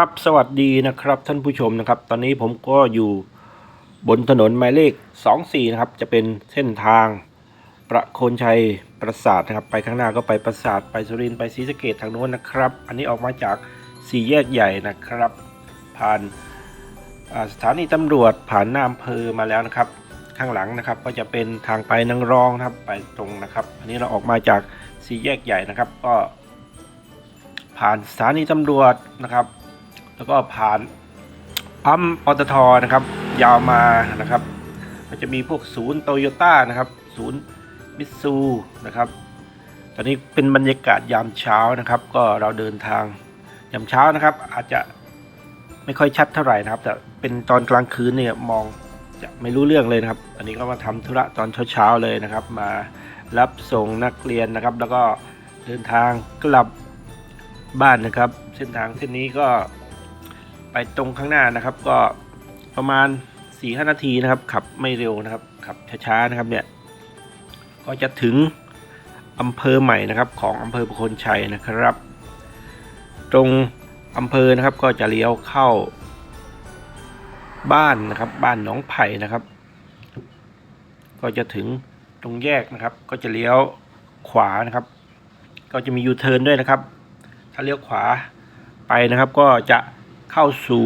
ครับสวัสดีนะครับท่านผู้ชมนะครับ ตอนนี้ผมก็อยู่บนถนนหมายเลข 24 นะครับ จะเป็นเส้นทางประโคนชัยปราสาทนะครับ ไปข้างหน้าก็ไปปราสาทไปสุรินทร์ไปศรีสะเกดทางโน้นนะครับ อันนี้ออกมาจากสี่แยกใหญ่นะครับ ผ่านสถานีตำรวจผ่านหน้าอำเภอมาแล้วนะครับ ข้างหลังนะครับก็จะเป็นทางไปนางรองนะครับไปตรงนะครับ อันนี้เราออกมาจากสี่แยกใหญ่นะครับ ก็ ผ่านสถานีตำรวจนะครับ แล้วก็ผ่านปั๊มปตทนะครับ ยาวมานะครับมันจะมีพวกศูนย์โตโยต้านะครับ ศูนย์มิตซูนะครับ ตอนนี้เป็นบรรยากาศยามเช้านะครับ ก็เราเดินทางยามเช้านะครับ อาจจะไม่ค่อยชัดเท่าไหร่นะครับ แต่เป็นตอนกลางคืนเนี่ยมองจะไม่รู้เรื่องเลยนะครับ อันนี้ก็มาทำธุระตอนเช้าๆเลยนะครับ มารับส่งนักเรียนนะครับ แล้วก็เดินทางกลับบ้านนะครับ เส้นทางเส้นนี้ก็ ไปตรงข้างหน้านะครับก็ประมาณ4ีหนาทีนะครับ ขับไม่เร็วนะครับ ขับช้าๆนะครับเนี่ยก็จะถึงอำเภอใหม่นะครับ ของอำเภอประคนชัยนะครับ ตรงอำเภอนะครับก็จะเลี้ยวเข้าบ้านนะครับ บ้านหนองไผ่นะครับ ก็จะถึงตรงแยกนะครับ ก็จะเลี้ยวขวานะครับ ก็จะมียูเทิร์นด้วยนะครับ ถ้าเลี้ยวขวาไปนะครับก็จะ เข้าสู่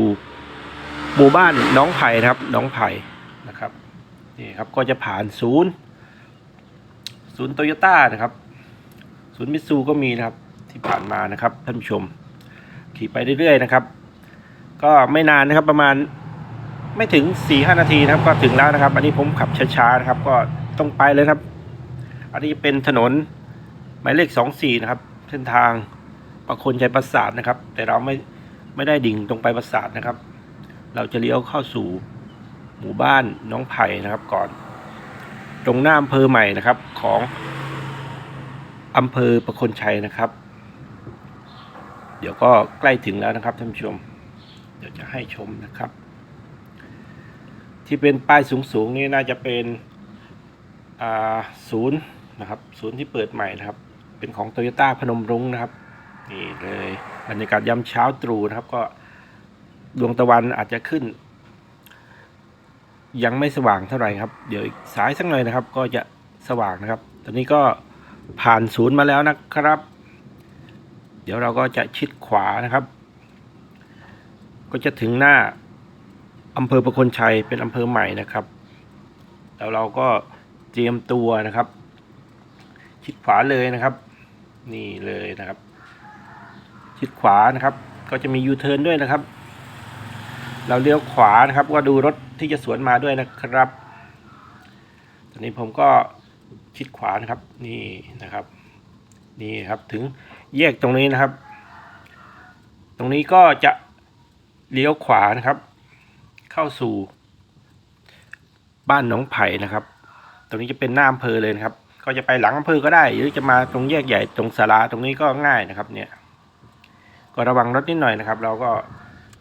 หมู่บ้านน้องไผ่นะครับน้องไผ่นะครับนี่ครับก็จะผ่านศูนย์ศูนย์โตโยต้านะครับ ศูนย์มิตซูก็มีนะครับที่ผ่านมานะครับท่านผู้ชม ขี่ไปเรื่อยๆนะครับ ก็ไม่นานนะครับประมาณไม่ถึง4ี่ห้านาทีนะครับ ก็ถึงแล้วนะครับ อันนี้ผมขับช้าๆนะครับ ก็ต้องไปเลยครับ อันนี้เป็นถนนหมายเลข 24 นะครับ เส้นทางประคนชัยปราสาทนะครับ แต่เราไม่ ไม่ได้ดิ่งตรงไปปราสาทนะครับ เราจะเลี้ยวเข้าสู่หมู่บ้านน้องไผ่นะครับก่อน ตรงหน้าอำเภอใหม่นะครับของอำเภอประคนชัยนะครับ เดี๋ยวก็ใกล้ถึงแล้วนะครับท่านผู้ชม เดี๋ยวจะให้ชมนะครับ ที่เป็นป้ายสูงๆนี่น่าจะเป็นศูนย์นะครับ ศูนย์ที่เปิดใหม่นะครับ เป็นของโตโยต้าพนมรุ้งนะครับ นี่เลย บรรยากาศยามเช้าตรู่นะครับ ก็ดวงตะวันอาจจะขึ้น ยังไม่สว่างเท่าไหร่ครับ เดี๋ยวอีกสายสักหน่อยนะครับ ก็จะสว่างนะครับ ตอนนี้ก็ผ่านศูนย์มาแล้วนะครับ เดี๋ยวเราก็จะชิดขวานะครับ ก็จะถึงหน้าอำเภอประคนชัยเป็นอำเภอใหม่นะครับ แล้วเราก็เตรียมตัวนะครับ ชิดขวาเลยนะครับ นี่เลยนะครับ ชิดขวานะครับ ก็จะมียูเทิร์นด้วยนะครับ เราเลี้ยวขวานะครับ ก็ดูรถที่จะสวนมาด้วยนะครับ ตอนนี้ผมก็ชิดขวานะครับ นี่นะครับ นี่ครับถึงแยกตรงนี้นะครับ ตรงนี้ก็จะเลี้ยวขวานะครับ เข้าสู่ บ้านหนองไผ่นะครับ ตรงนี้จะเป็นหน้าอำเภอเลยนะครับ ก็จะไปหลังอำเภอก็ได้ หรือจะมาตรงแยกใหญ่ตรงศาลาตรงนี้ก็ง่ายนะครับเนี่ย ก็ระวังรถนิดหน่อยนะครับ เราก็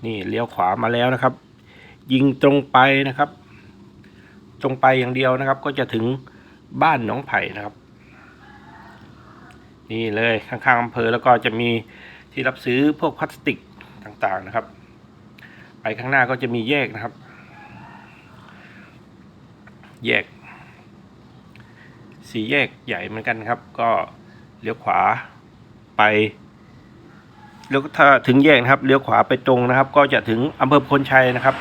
นี่เลี้ยวขวามาแล้วนะครับ ยิงตรงไปนะครับ ตรงไปอย่างเดียวนะครับ ก็จะถึงบ้านหนองไผ่นะครับ นี่เลยข้างๆอำเภอแล้วก็จะมีที่รับซื้อพวกพลาสติกต่างๆนะครับ ไปข้างหน้าก็จะมีแยกนะครับ แยกสี่แยกใหญ่เหมือนกันครับ ก็เลี้ยวขวาไป แล้วถ้าถึงแยกนะครับเลี้ยวขวาไปตรงนะครับ ก็จะถึงอำเภอพลชัยนะครับ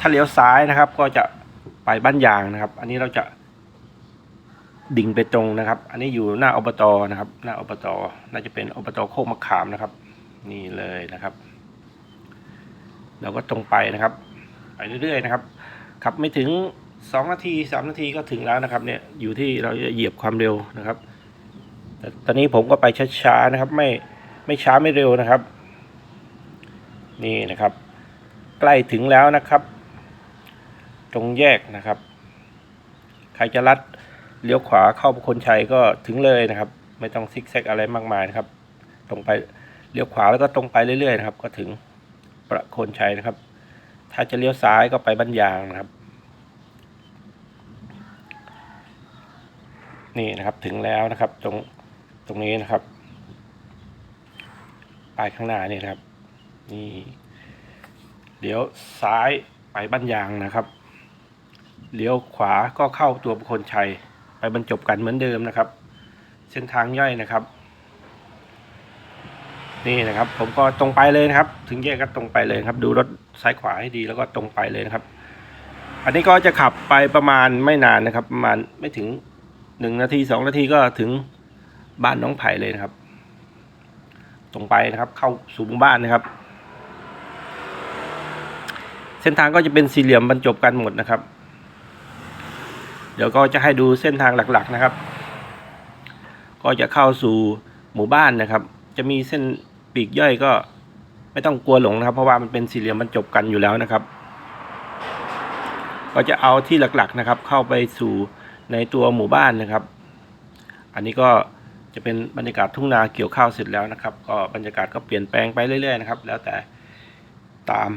ถ้าเลี้ยวซ้ายนะครับ ก็จะไปบ้านยางนะครับ อันนี้เราจะดิ่งไปตรงนะครับ อันนี้อยู่หน้าอบตนะครับ หน้าอบตน่าจะเป็นอบตโคกมะขามนะครับ นี่เลยนะครับ เราก็ตรงไปนะครับ ไปเรื่อยๆนะครับขับไม่ถึงสองนาทีสามนาทีก็ถึงแล้วนะครับ เนี่ยอยู่ที่เราจะเหยียบความเร็วนะครับแต่ตอนนี้ผมก็ไปช้าๆนะครับ ไม่ ไม่ช้าไม่เร็วนะครับ นี่นะครับ ใกล้ถึงแล้วนะครับ ตรงแยกนะครับ ใครจะลัดเลี้ยวขวาเข้าประคนชัยก็ถึงเลยนะครับ ไม่ต้องซิกแซกอะไรมากมายนะครับ ตรงไปเลี้ยวขวาแล้วก็ตรงไปเรื่อยๆนะครับ ก็ถึงประโคนชัยนะครับ ถ้าจะเลี้ยวซ้ายก็ไปบ้านยางนะครับ นี่นะครับถึงแล้วนะครับ ตรงตรงนี้นะครับ ป้ายข้างหน้านี่ครับ นี่เลี้ยวซ้ายไปบ้านยางนะครับเลี้ยวขวาก็เข้าตัวบุคคลชัย ไปบรรจบกันเหมือนเดิมนะครับ เส้นทางย่อยนะครับ นี่นะครับ ผมก็ตรงไปเลยนะครับ ถึงแยกก็ตรงไปเลยครับ ดูรถซ้ายขวาให้ดีแล้วก็ตรงไปเลยนะครับ อันนี้ก็จะขับไปประมาณไม่นานนะครับ ประมาณไม่ถึงหนึ่งนาทีสองนาทีก็ถึงบ้านน้องไผ่เลยนะครับ ตรงไปนะครับ เข้าสู่หมู่บ้านนะครับ เส้นทางก็จะเป็นสี่เหลี่ยมบรรจบกันหมดนะครับ เดี๋ยวก็จะให้ดูเส้นทางหลักๆนะครับ ก็จะเข้าสู่หมู่บ้านนะครับ จะมีเส้นปีกย่อยก็ไม่ต้องกลัวหลงนะครับ เพราะว่ามันเป็นสี่เหลี่ยมบรรจบกันอยู่แล้วนะครับ ก็จะเอาที่หลักๆนะครับ เข้าไปสู่ในตัวหมู่บ้านนะครับ อันนี้ก็ จะเป็นบรรยากาศทุ่งนาเกี่ยวข้าวเสร็จแล้วนะครับ ก็บรรยากาศก็เปลี่ยนแปลงไปเรื่อยๆนะครับ แล้วแต่ตาม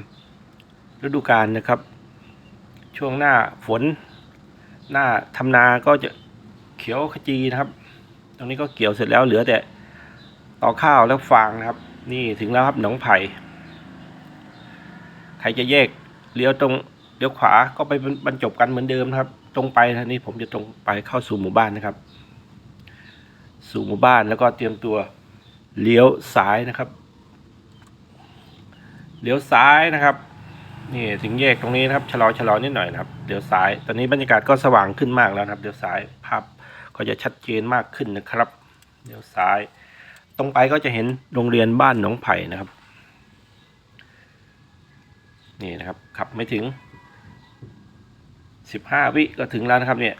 ฤดูกาลนะครับ ช่วงหน้าฝน หน้าทำนาก็จะเขียวขจีนะครับ ตรงนี้ก็เกี่ยวเสร็จแล้วเหลือแต่ต่อข้าวแล้วฟางนะครับ นี่ถึงแล้วครับหนองไผ่ใครจะแยกเลี้ยวตรงเลี้ยวขวาก็ไปบรรจบกันเหมือนเดิมครับ ตรงไปนะนี่ผมจะตรงไปเข้าสู่หมู่บ้านนะครับ สู่หมู่บ้านแล้วก็เตรียมตัวเลี้ยวซ้ายนะครับ เลี้ยวซ้ายนะครับนี่ถึงแยกตรงนี้นะครับชะลอชะลอนิดหน่อยนะครับเลี้ยวซ้าย ตอนนี้บรรยากาศก็สว่างขึ้นมากแล้วนะครับเลี้ยวซ้ายภาพก็จะชัดเจนมากขึ้นนะครับเลี้ยวซ้าย ตรงไปก็จะเห็นโรงเรียนบ้านหนองไผ่นะครับ นี่นะครับขับไม่ถึงสิบห้าวิก็ถึงแล้วนะครับเนี่ย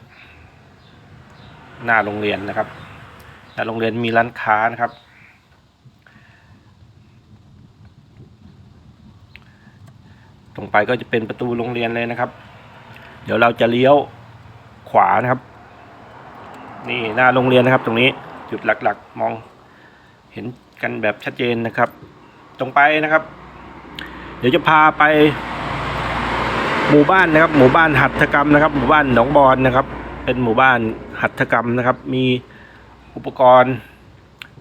หน้าโรงเรียนนะครับ หน้าโรงเรียนมีร้านค้านะครับ ตรงไปก็จะเป็นประตูโรงเรียนเลยนะครับ เดี๋ยวเราจะเลี้ยวขวานะครับ นี่หน้าโรงเรียนนะครับ ตรงนี้จุดหลักๆ มองเห็นกันแบบชัดเจนนะครับ ตรงไปนะครับ เดี๋ยวจะพาไปหมู่บ้านนะครับ หมู่บ้านหัตถกรรมนะครับ หมู่บ้านหนองบอนนะครับ เป็นหมู่บ้านหัตถกรรมนะครับ มี อุปกรณ์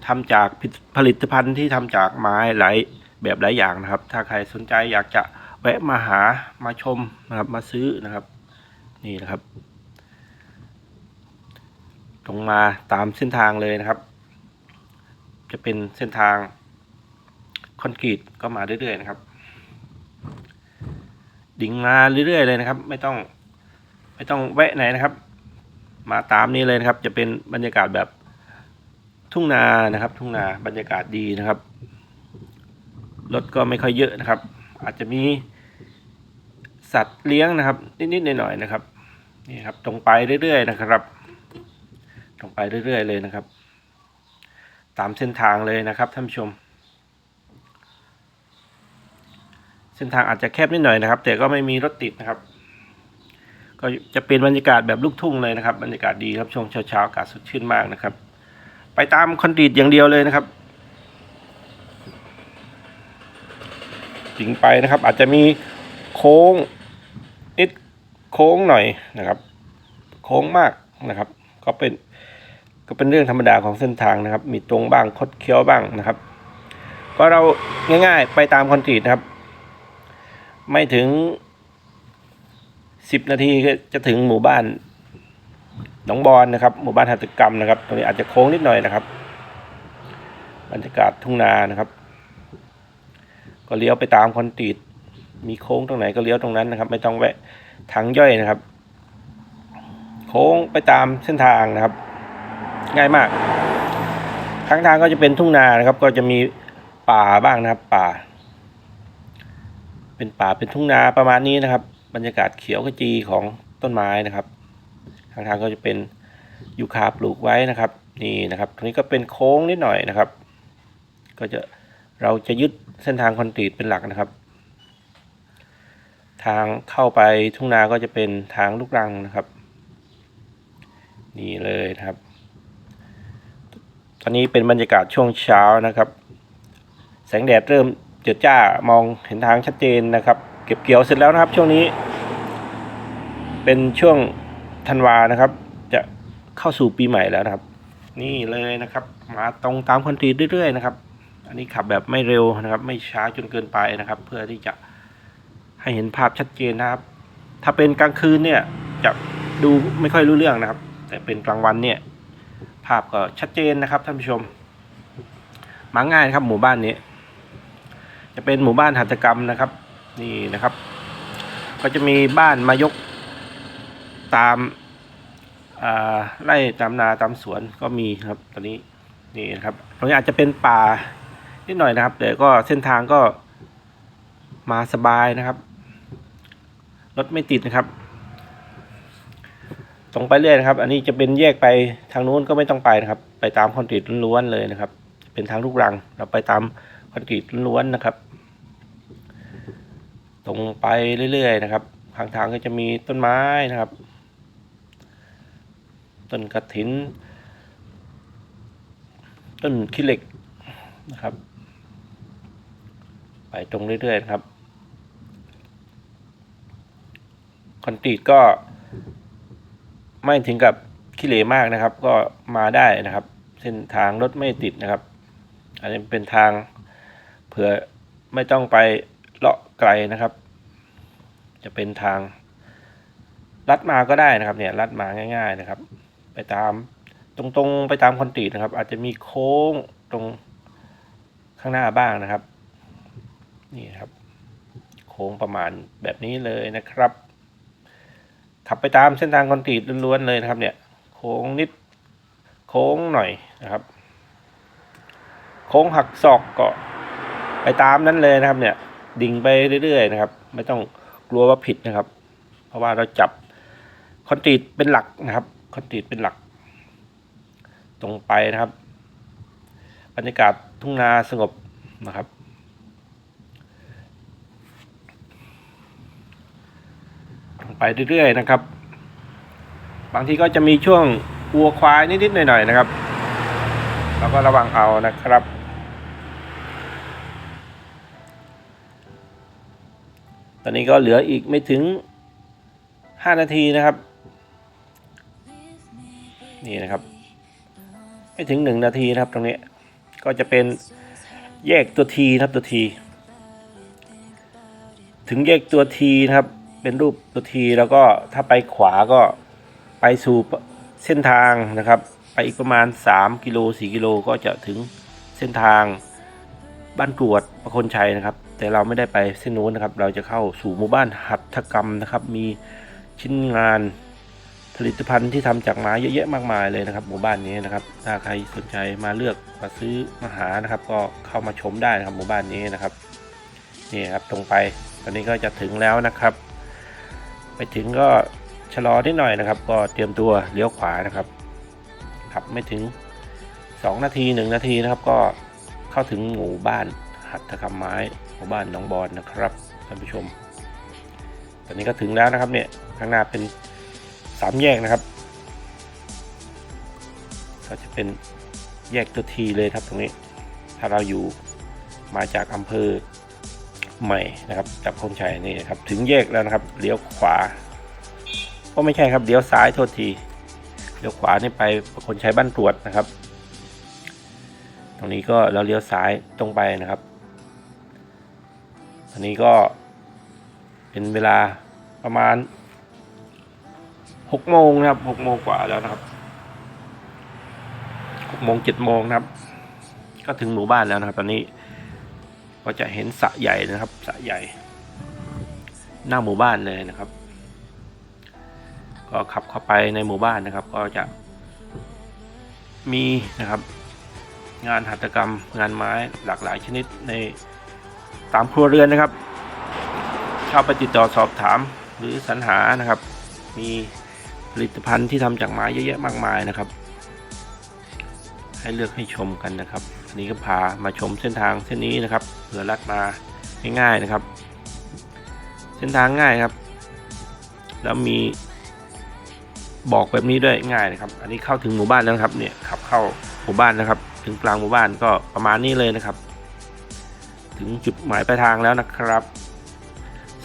ทำจากผลิตภัณฑ์ที่ทำจากไม้หลายแบบหลายอย่างนะครับ ถ้าใครสนใจอยากจะแวะมาหามาชมนะครับมาซื้อนะครับ นี่นะครับตรงมาตามเส้นทางเลยนะครับ จะเป็นเส้นทางคอนกรีตก็มาเรื่อยๆนะครับ ดิ่งมาเรื่อยๆเลยนะครับ ไม่ต้องไม่ต้องแวะไหนนะครับ มาตามนี้เลยนะครับ จะเป็นบรรยากาศแบบ ทุ่งนานะครับ ทุ่งนาบรรยากาศดีนะครับรถก็ไม่ค่อยเยอะนะครับ อาจจะมีสัตว์เลี้ยงนะครับ นิดๆหน่อยๆนะครับนี่ครับ ตรงไปเรื่อยๆนะครับ ตรงไปเรื่อยๆเลยนะครับ ตามเส้นทางเลยนะครับท่านผู้ชม เส้นทางอาจจะแคบนิดหน่อยนะครับ แต่ก็ไม่มีรถติดนะครับ ก็จะเป็นบรรยากาศแบบลูกทุ่งเลยนะครับ บรรยากาศดีครับช่วงเช้าๆอากาศสดชื่นมากนะครับ ไปตามคอนกรีตอย่างเดียวเลยนะครับจิงไปนะครับ อาจจะมีโค้งนิดโค้งหน่อยนะครับ โค้งมากนะครับ ก็เป็นก็เป็นเรื่องธรรมดาของเส้นทางนะครับ มีตรงบ้างคดเคี้ยวบ้างนะครับ ก็เราง่ายๆไปตามคอนกรีตนะครับ ไม่ถึงสิบนาทีก็จะถึงหมู่บ้าน หนองบอนนะครับหมู่บ้านหัตถกรรมนะครับตรงนี้อาจจะโค้งนิดหน่อยนะครับบรรยากาศทุ่งนานะครับ ก็เลี้ยวไปตามคอนกรีตมีโค้งตรงไหนก็เลี้ยวตรงนั้นนะครับ ไม่ต้องแวะทางย่อยนะครับ โค้งไปตามเส้นทางนะครับ ง่ายมากข้างทางก็จะเป็นทุ่งนานะครับ ก็จะมีป่าบ้างนะครับ ป่า เป็นป่าเป็นทุ่งนาประมาณนี้นะครับ บรรยากาศเขียวขจีของต้นไม้นะครับ ข้างทางก็จะเป็นยูคาปลูกไว้นะครับนี่นะครับ ตรงนี้ก็เป็นโค้งนิดหน่อยนะครับ ก็จะเราจะยึดเส้นทางคอนกรีตเป็นหลักนะครับ ทางเข้าไปทุ่งนาก็จะเป็นทางลูกรังนะครับ นี่เลยนะครับ ตอนนี้เป็นบรรยากาศช่วงเช้านะครับ แสงแดดเริ่มเจิดจ้ามองเห็นทางชัดเจนนะครับ เก็บเกี่ยวเสร็จแล้วนะครับ ช่วงนี้ เป็นช่วง ธันวานะครับ จะเข้าสู่ปีใหม่แล้วนะครับ นี่เลยนะครับ มาตรงตามคอนกรีเรื่อยๆนะครับ อันนี้ขับแบบไม่เร็วนะครับ ไม่ช้าจนเกินไปนะครับ เพื่อที่จะให้เห็นภาพชัดเจนนะครับ ถ้าเป็นกลางคืนเนี่ยจะดูไม่ค่อยรู้เรื่องนะครับ แต่เป็นกลางวันเนี่ย ภาพก็ชัดเจนนะครับท่านผู้ชมมาง่ายครับหมู่บ้านนี้ จะเป็นหมู่บ้านหัตถกรรมนะครับ นี่นะครับ ก็จะมีบ้านมายก ตามไร่ตามนาตามสวนก็มีครับตอนนี้นี่นะครับตรงนี้อาจจะเป็นป่านิดหน่อยนะครับแต่ก็เส้นทางก็มาสบายนะครับรถไม่ติดนะครับ ตรงไปเรื่อยนะครับ อันนี้จะเป็นแยกไปทางนู้นก็ไม่ต้องไปนะครับ ไปตามคอนกรีตล้วนๆเลยนะครับ เป็นทางลูกรัง เราไปตามคอนกรีตล้วนๆนะครับ ตรงไปเรื่อยๆนะครับข้างทางก็จะมีต้นไม้นะครับ ต้นกระถิน ต้นขี้เหล็กนะครับ ไปตรงเรื่อยๆนะครับ คอนกรีตก็ ไม่ถึงกับขี้เหร่มากนะครับ ก็มาได้นะครับ เส้นทางรถไม่ติดนะครับ อันนี้เป็นทางเผื่อไม่ต้องไปเลาะไกลนะครับ จะเป็นทางลัดมาก็ได้นะครับเนี่ยลัดมาง่าย ๆนะครับ ไปตาม ตรงๆไปตามคอนกรีตนะครับ อาจจะมีโค้งตรงข้างหน้าบ้างนะครับ นี่ครับ โค้งประมาณแบบนี้เลยนะครับ ขับไปตามเส้นทางคอนกรีตล้วนๆเลยนะครับ เนี่ย โค้งนิด โค้งหน่อยนะครับ โค้งหักศอกก็ไปตามนั้นเลยนะครับ เนี่ย ดิ่งไปเรื่อยๆนะครับ ไม่ต้องกลัวว่าผิดนะครับ เพราะว่าเราจับคอนกรีตเป็นหลักนะครับ คอนกรีตเป็นหลัก ตรงไปนะครับ บรรยากาศทุ่งนาสงบนะครับ ไปเรื่อยๆนะครับ บางทีก็จะมีช่วงวัวควายนิดๆหน่อยๆนะครับเราก็ระวังเอานะครับตอนนี้ก็เหลืออีกไม่ถึง 5 นาทีนะครับ นี่นะครับ ไม่ถึง1นาทีนะครับตรงนี้ ก็จะเป็นแยกตัวทีนะครับตัวที ถึงแยกตัวทีนะครับ เป็นรูปตัวทีแล้วก็ถ้าไปขวาก็ไปสู่เส้นทางนะครับ ไปอีกประมาณ 3 กิโล4กิโลก็จะถึงเส้นทางบ้านกรวดประคนชัยนะครับ แต่เราไม่ได้ไปเส้นนู้นนะครับ เราจะเข้าสู่หมู่บ้านหัตถกรรมนะครับ มีชิ้นงาน ผลิตภัณฑ์ที่ทำจากไม้เยอะแยะมากมายเลยนะครับหมู่บ้านนี้นะครับ ถ้าใครสนใจมาเลือกมาซื้อมาหานะครับ ก็เข้ามาชมได้นะครับหมู่บ้านนี้นะครับนี่ครับตรงไปตอนนี้ก็จะถึงแล้วนะครับ ไปถึงก็ชะลอนิดหน่อยนะครับ ก็เตรียมตัวเลี้ยวขวานะครับขับไม่ถึง 2 นาที 1 นาทีนะครับ ก็เข้าถึงหมู่บ้านหัตถกรรมไม้หมู่บ้านหนองบอนนะครับท่านผู้ชม ตอนนี้ก็ถึงแล้วนะครับเนี่ยข้างหน้าเป็น สามแยกนะครับ ก็จะเป็นแยกตัวทีเลยครับตรงนี้ ถ้าเราอยู่มาจากอำเภอใหม่นะครับ จากคนชัยนี่นะครับ ถึงแยกแล้วนะครับ เลี้ยวขวา ก็ไม่ใช่ครับเลี้ยวซ้ายโทษทีเลี้ยวขวานี่ไปคนใชัยบ้านตรวจนะครับ ตรงนี้ก็เราเลี้ยวซ้ายตรงไปนะครับตอนนี้ก็เป็นเวลาประมาณ หกโมงนะครับหกโมงกว่าแล้วนะครับหกโมงเจ็ดโมงนะครับ ก็ถึงหมู่บ้านแล้วนะครับ ตอนนี้ ก็จะเห็นสระใหญ่นะครับสระใหญ่ หน้าหมู่บ้านเลยนะครับ ก็ขับเข้าไปในหมู่บ้านนะครับ ก็จะ มีนะครับ งานหัตถกรรมงานไม้หลากหลายชนิดในตามครัวเรือนนะครับเข้าไปติดต่อสอบถามหรือสรรหานะครับ มี ผลิตภัณฑ์ที่ทำจากไม้เยอะแยะมากมายนะครับ ให้เลือกให้ชมกันนะครับอันนี้ก็พามาชมเส้นทางเส้นนี้นะครับเผื่อลัดมาง่ายๆนะครับ เส้นทางง่ายครับ แล้วมีบอกแบบนี้ด้วยง่ายนะครับ อันนี้เข้าถึงหมู่บ้านแล้วครับเนี่ยขับเข้าหมู่บ้านนะครับ ถึงกลางหมู่บ้านก็ประมาณนี้เลยนะครับ ถึงจุดหมายปลายทางแล้วนะครับ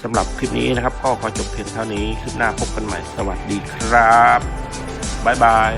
สำหรับคลิปนี้นะครับ ก็ขอจบเพียงเท่านี้ คลิปหน้าพบกันใหม่ สวัสดีครับ บ๊ายบาย